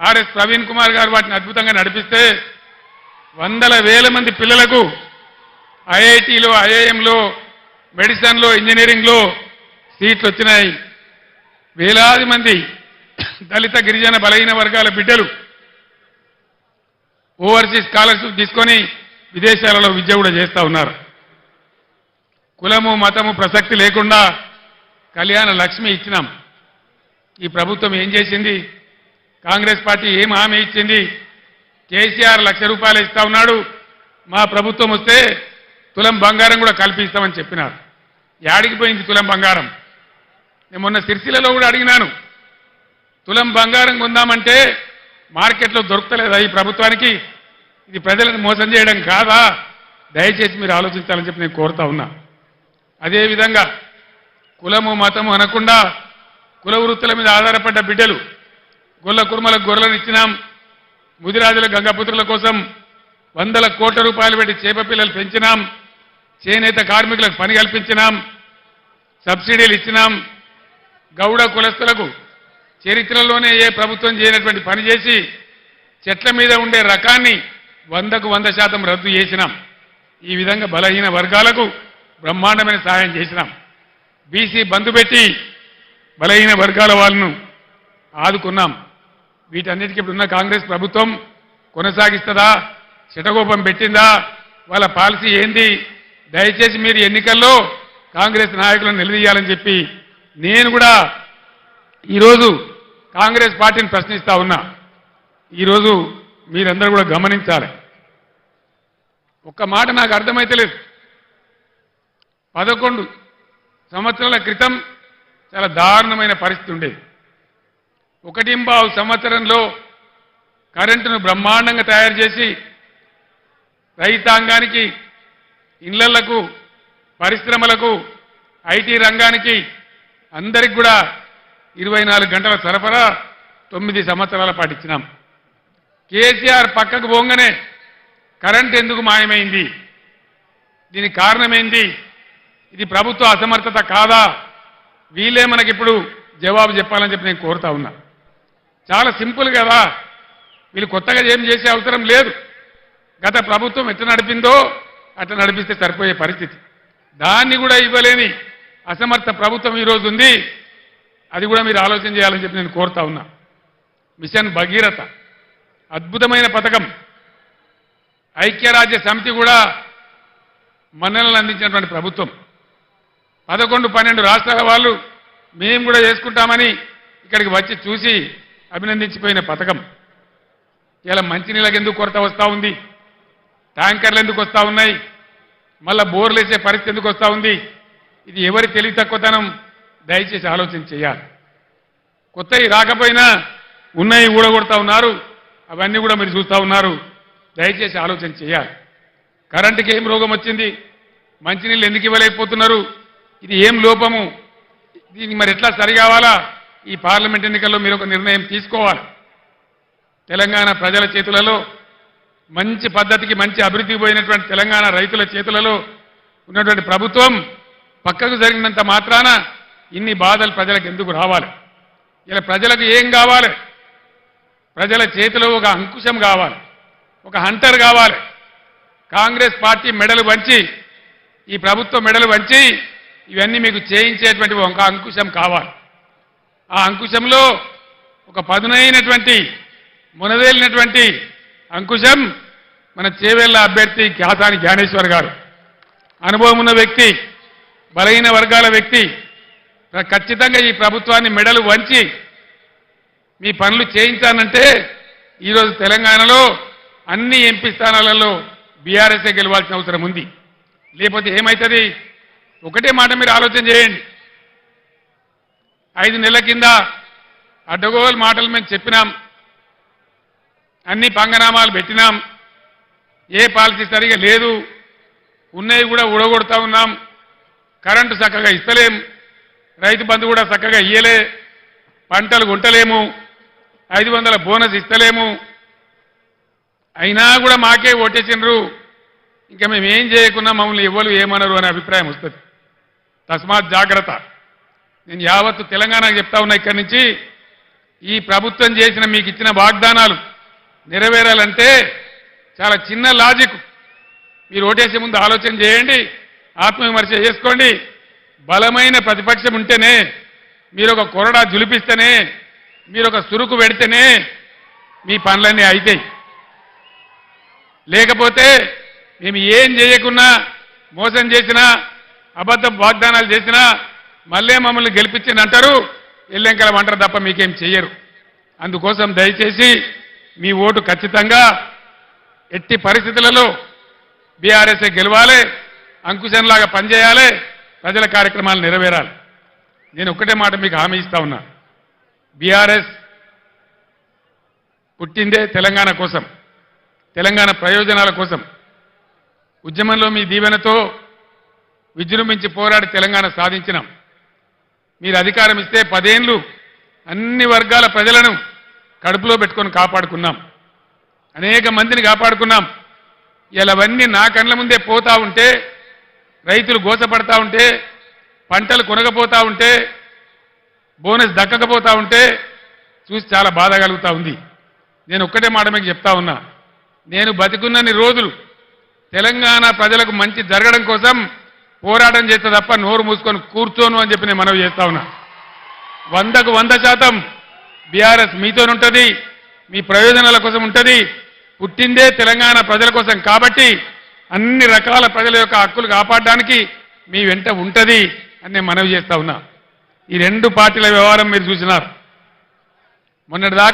RS Praveen Kumar గారు వాటిని అద్భుతంగా నడిపిస్తే వందల వేల మంది పిల్లలకు ఐఐటిలో ఐఐఎంలో మెడిసిన్లో ఇంజనీరింగ్లో సీట్లు వచ్చినాయి వేలాది మంది దళిత గిరిజన బలహీన వర్గాల బిడ్డలు ఓవర్సీస్ స్కాలర్షిప్ తీసుకొని విదేశాలలో విద్య కూడా చేస్తా ఉన్నారు. కులము మతము ప్రసక్తి లేకుండా కళ్యాణ లక్ష్మి ఇచ్చినాం. ఈ ప్రభుత్వం ఏం చేసింది? కాంగ్రెస్ పార్టీ ఏం హామీ ఇచ్చింది? కేసీఆర్ లక్ష రూపాయలు ఇస్తా ఉన్నాడు. మా ప్రభుత్వం వస్తే తులం బంగారం కూడా కల్పిస్తామని చెప్పినారు. యాడికి పోయింది తులం బంగారం? నేను మొన్న సిరిసిల్లలో కూడా అడిగినాను. తులం బంగారం కొందామంటే మార్కెట్లో దొరకలేదా ఈ ప్రభుత్వానికి? ఇది ప్రజలను మోసం చేయడం కాదా? దయచేసి మీరు ఆలోచించాలని చెప్పి నేను కోరుతా ఉన్నా. అదేవిధంగా కులము మతము అనకుండా కుల వృత్తుల మీద ఆధారపడ్డ బిడ్డలు గొల్ల కుర్మలకు గొర్రెలను ఇచ్చినాం. ముదిరాజుల గంగపుత్రుల కోసం వందల కోట్ల రూపాయలు పెట్టి చేప పిల్లలు పెంచినాం. చేనేత కార్మికులకు పని కల్పించినాం. సబ్సిడీలు ఇచ్చినాం. గౌడ కులస్తులకు చరిత్రలోనే ఏ ప్రభుత్వం చేయనటువంటి పని చేసి చెట్ల మీద ఉండే రకాన్ని వందకు వంద శాతం రద్దు చేసినాం. ఈ విధంగా బలహీన వర్గాలకు బ్రహ్మాండమైన సహాయం చేసినాం. బీసీ బంధు పెట్టి బలహీన వర్గాల వాళ్ళను ఆదుకున్నాం. వీటన్నిటికీ ఇప్పుడున్న కాంగ్రెస్ ప్రభుత్వం కొనసాగిస్తుందా? చిటగోపం పెట్టిందా? వాళ్ళ పాలసీ ఏంది? దయచేసి మీరు ఎన్నికల్లో కాంగ్రెస్ నాయకులను నిలదీయాలని చెప్పి నేను కూడా ఈరోజు కాంగ్రెస్ పార్టీని ప్రశ్నిస్తా ఉన్నా. ఈరోజు మీరందరూ కూడా గమనించాలి. ఒక్క మాట నాకు అర్థమైతలేదు. పదకొండు సంవత్సరాల క్రితం చాలా దారుణమైన పరిస్థితి ఉండేది. ఒకటింబావు సంవత్సరంలో కరెంటును బ్రహ్మాండంగా తయారు చేసి రైతాంగానికి ఇళ్ళలకు పరిశ్రమలకు ఐటీ రంగానికి అందరికి కూడా ఇరవై నాలుగు గంటల సరఫరా తొమ్మిది సంవత్సరాల పాటు ఇచ్చినాం. కేసీఆర్ పక్కకు పోగానే కరెంట్ ఎందుకు మాయమైంది? దీనికి కారణమేంది? ఇది ప్రభుత్వ అసమర్థత కాదా? వీలే మనకిప్పుడు జవాబు చెప్పాలని చెప్పి నేను కోరుతా ఉన్నా. చాలా సింపుల్ కదా. వీళ్ళు కొత్తగా ఏం చేసే అవసరం లేదు. గత ప్రభుత్వం ఎట్లా నడిపిందో అట్లా నడిపిస్తే సరిపోయే పరిస్థితి. దాన్ని కూడా ఇవ్వలేని అసమర్థ ప్రభుత్వం ఈరోజు ఉంది. అది కూడా మీరు ఆలోచన చేయాలని చెప్పి నేను కోరుతా ఉన్నా. మిషన్ భగీరథ. అద్భుతమైన పథకం. ఐక్యరాజ్య సమితి కూడా మన్ననలు అందించినటువంటి ప్రభుత్వం. పదకొండు పన్నెండు రాష్ట్రాల వాళ్ళు మేము కూడా చేసుకుంటామని ఇక్కడికి వచ్చి చూసి అభినందించిపోయిన పథకం. ఇలా మంచినీళ్ళకి ఎందుకు కొరత వస్తూ ఉంది? ట్యాంకర్లు ఎందుకు వస్తూ ఉన్నాయి? మళ్ళా బోర్లు వేసే పరిస్థితి ఎందుకు వస్తూ ఉంది? ఇది ఎవరి తెలివి తక్కువతనం? దయచేసి ఆలోచన చేయాలి. కొత్తవి రాకపోయినా ఉన్నాయి ఊడగొడతా ఉన్నారు. అవన్నీ కూడా మీరు చూస్తూ ఉన్నారు. దయచేసి ఆలోచన చేయాలి. కరెంటుకి ఏం రోగం వచ్చింది? మంచినీళ్ళు ఎందుకు ఇవ్వలేకపోతున్నారు? ఇది ఏం లోపము? దీనికి మరి ఎట్లా సరిగావాలా ఈ పార్లమెంట్ ఎన్నికల్లో మీరు ఒక నిర్ణయం తీసుకోవాలి. తెలంగాణ ప్రజల చేతులలో మంచి పద్ధతికి మంచి అభివృద్ధికి పోయినటువంటి తెలంగాణ రైతుల చేతులలో ఉన్నటువంటి ప్రభుత్వం పక్కకు జరిగినంత మాత్రాన ఇన్ని బాధలు ప్రజలకు ఎందుకు రావాలి? ఇలా ప్రజలకు ఏం కావాలి? ప్రజల చేతిలో ఒక అంకుశం కావాలి ఒక హంటర్ కావాలి. కాంగ్రెస్ పార్టీ మెడలు వంచి ఈ ప్రభుత్వ మెడలు వంచి ఇవన్నీ మీకు చేయించేటువంటి ఒక అంకుశం కావాలి. ఆ అంకుశంలో ఒక పదునైనటువంటి మునదేలినటువంటి అంకుశం మన చేవేళ్ళ అభ్యర్థి ఖ్యాతాని జ్ఞానేశ్వర్ గారు. అనుభవం ఉన్న వ్యక్తి బలహీన వర్గాల వ్యక్తి ఖచ్చితంగా ఈ ప్రభుత్వాన్ని మెడలు వంచి మీ పనులు చేయించానంటే ఈరోజు తెలంగాణలో అన్ని ఎంపీ స్థానాలలో బీఆర్ఎస్ఏ గెలవాల్సిన అవసరం ఉంది. లేకపోతే ఏమవుతుంది ఒకటే మాట మీరు ఆలోచన చేయండి. ఐదు నెలల కింద అడ్డగోలు మాటలు మేము చెప్పినాం. అన్ని పంగనామాలు పెట్టినాం. ఏ పాలసీ సరిగా లేదు. ఉన్నవి కూడా ఊడగొడతా ఉన్నాం. కరెంటు చక్కగా ఇస్తలేం. రైతు బంధు కూడా చక్కగా ఇయ్యలే. పంటలు కొంటలేము. ఐదు వందల బోనస్ ఇస్తలేము. అయినా కూడా మాకే ఓటేసినరు ఇంకా మేము ఏం చేయకున్నా మమ్మల్ని ఎవరు ఏమనరు అనే అభిప్రాయం వస్తుంది. తస్మాత్ జాగ్రత్త. నేను యావత్తు తెలంగాణకు చెప్తా ఉన్నా ఇక్కడి నుంచి ఈ ప్రభుత్వం చేసిన మీకు ఇచ్చిన వాగ్దానాలు నెరవేరాలంటే చాలా చిన్న లాజిక్. మీరు ఓటేసే ముందు ఆలోచన చేయండి ఆత్మవిమర్శ చేసుకోండి. బలమైన ప్రతిపక్షం ఉంటేనే మీరు ఒక కొరడా జులిపిస్తేనే మీరు ఒక సురుకు పెడితేనే మీ పనులన్నీ అయితాయి. లేకపోతే మేము ఏం చేయకున్నా మోసం చేసినా అబద్ధ వాగ్దానాలు చేసినా మళ్ళీ మమ్మల్ని గెలిపించింది అంటారు. ఎల్లెంకల అంటారు తప్ప మీకేం చెయ్యరు. అందుకోసం దయచేసి మీ ఓటు ఖచ్చితంగా ఎట్టి పరిస్థితులలో బీఆర్ఎస్ఏ గెలవాలి అంకుశంలాగా పనిచేయాలి ప్రజల కార్యక్రమాలు నెరవేరాలి. నేను ఒక్కటే మాట మీకు హామీ ఇస్తా ఉన్నా. బీఆర్ఎస్ పుట్టిందే తెలంగాణ కోసం తెలంగాణ ప్రయోజనాల కోసం. ఉద్యమంలో మీ దీవెనతో విజృంభించి పోరాడి తెలంగాణ సాధించినాం. మీరు అధికారం ఇస్తే పదేండ్లు అన్ని వర్గాల ప్రజలను కడుపులో పెట్టుకొని కాపాడుకున్నాం. అనేక మందిని కాపాడుకున్నాం. ఇలావన్నీ నా కళ్ళ ముందే పోతా ఉంటే రైతులు గోసపడతా ఉంటే పంటలు కొనకపోతా ఉంటే బోనస్ దక్కకపోతా ఉంటే చూసి చాలా బాధ కలుగుతూ ఉంది. నేను ఒక్కటే మాట మీకు చెప్తా ఉన్నా. నేను బతికున్నన్ని రోజులు తెలంగాణ ప్రజలకు మంచి జరగడం కోసం పోరాటం చేస్తే తప్ప నోరు మూసుకొని కూర్చోను అని చెప్పి నేను మనవి చేస్తా ఉన్నా. వందకు వంద శాతం బీఆర్ఎస్ మీతోనుంటది మీ ప్రయోజనాల కోసం ఉంటది పుట్టిందే తెలంగాణ ప్రజల కోసం కాబట్టి అన్ని రకాల ప్రజల యొక్క హక్కులు కాపాడడానికి మీ వెంట ఉంటది అని నేను మనవి చేస్తా ఉన్నా. ఈ రెండు పార్టీల వ్యవహారం మీరు చూసినారు. మొన్నటిదాకా